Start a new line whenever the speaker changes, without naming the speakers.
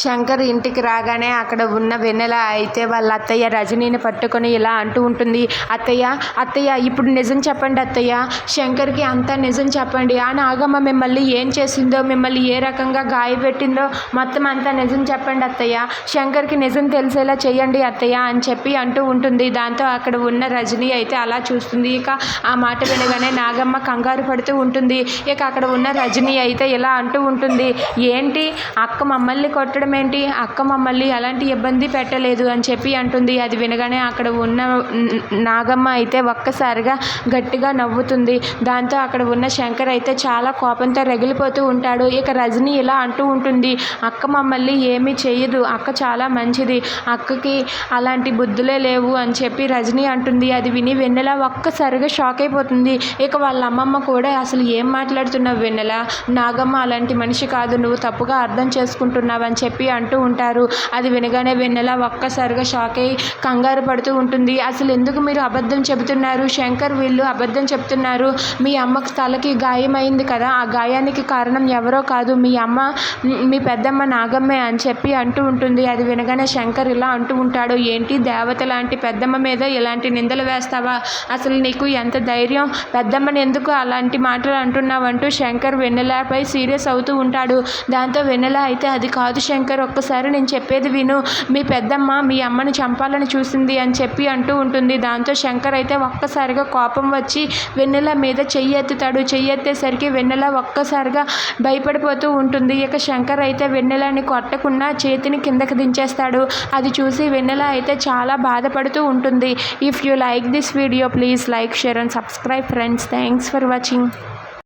శంకర్ ఇంటికి రాగానే అక్కడ ఉన్న వెన్నెల అయితే వాళ్ళ అత్తయ్య రజనీని పట్టుకొని ఇలా అంటూ ఉంటుంది అత్తయ్య అత్తయ్య ఇప్పుడు నిజం చెప్పండి అత్తయ్య శంకర్కి అంతా నిజం చెప్పండి. ఆ నాగమ్మ మిమ్మల్ని ఏం చేసిందో మిమ్మల్ని ఏ రకంగా గాయపెట్టిందో మొత్తం అంతా నిజం చెప్పండి అత్తయ్య. శంకర్కి నిజం తెలిసేలా చేయండి అత్తయ్య అని చెప్పి అంటూ ఉంటుంది. దాంతో అక్కడ ఉన్న రజనీ అయితే అలా చూస్తుంది. ఇక ఆ మాట వినగానే నాగమ్మ కంగారు పడుతూ ఉంటుంది. ఇక అక్కడ ఉన్న రజనీ అయితే ఇలా అంటూ ఉంటుంది ఏంటి అక్క మమ్మల్ని కొట్టడం ఏంటి? అక్క మమ్మల్ని ఎలాంటి ఇబ్బంది పెట్టలేదు అని చెప్పి అంటుంది. అది వినగానే అక్కడ ఉన్న నాగమ్మ అయితే ఒక్కసారిగా గట్టిగా నవ్వుతుంది. దాంతో అక్కడ ఉన్న శంకర్ అయితే చాలా కోపంతో రగిలిపోతూ ఉంటాడు. ఇక రజనీ ఇలా అంటూ ఉంటుంది. అక్క మమ్మల్ని ఏమీ చేయదు. అక్క చాలా మంచిది. అక్కకి అలాంటి బుద్ధులే లేవు అని చెప్పి రజనీ అంటుంది. అది విని వెన్నెల ఒక్కసారిగా షాక్ అయిపోతుంది. ఇక వాళ్ళ అమ్మమ్మ కూడా అసలు ఏం మాట్లాడుతున్నావు వెన్నెల? నాగమ్మ అలాంటి మనిషి కాదు. నువ్వు తప్పుగా అర్థం చేసుకుంటున్నావు అని చెప్పి చెప్పి అంటూ ఉంటారు. అది వినగానే వెన్నెల ఒక్కసారిగా షాక్ అయ్యి కంగారు పడుతూ ఉంటుంది. అసలు ఎందుకు మీరు అబద్ధం చెబుతున్నారు? శంకర్ వీళ్ళు అబద్ధం చెప్తున్నారు. మీ అమ్మకి తలకి గాయమైంది కదా. ఆ గాయానికి కారణం ఎవరో కాదు మీ అమ్మ మీ పెద్దమ్మ నాగమ్మే అని చెప్పి అంటూ ఉంటుంది. అది వినగానే శంకర్ ఇలా అంటూ ఉంటాడు. ఏంటి దేవత లాంటి పెద్దమ్మ మీద ఇలాంటి నిందలు వేస్తావా? అసలు నీకు ఎంత ధైర్యం? పెద్దమ్మని ఎందుకు అలాంటి మాటలు అంటున్నావు? అంటూ శంకర్ వెన్నెలపై సీరియస్ అవుతూ ఉంటాడు. దాంతో వెన్నెల అయితే అది కాదు శంకర్ ఒక్కసారి నేను చెప్పేది విను. మీ పెద్దమ్మ మీ అమ్మని చంపాలని చూసింది అని చెప్పి అంటూ ఉంటుంది. దాంతో శంకర్ అయితే ఒక్కసారిగా కోపం వచ్చి వెన్నెల మీద చెయ్యి ఎత్తుతాడు. చెయ్యి ఎత్తేసరికి వెన్నెల ఒక్కసారిగా భయపడిపోతూ ఉంటుంది. ఇక శంకర్ అయితే వెన్నెలని కొట్టకుండా చేతిని కిందకి దించేస్తాడు. అది చూసి వెన్నెల అయితే చాలా బాధపడుతూ ఉంటుంది. If you like this video please like share and subscribe friends thanks for watching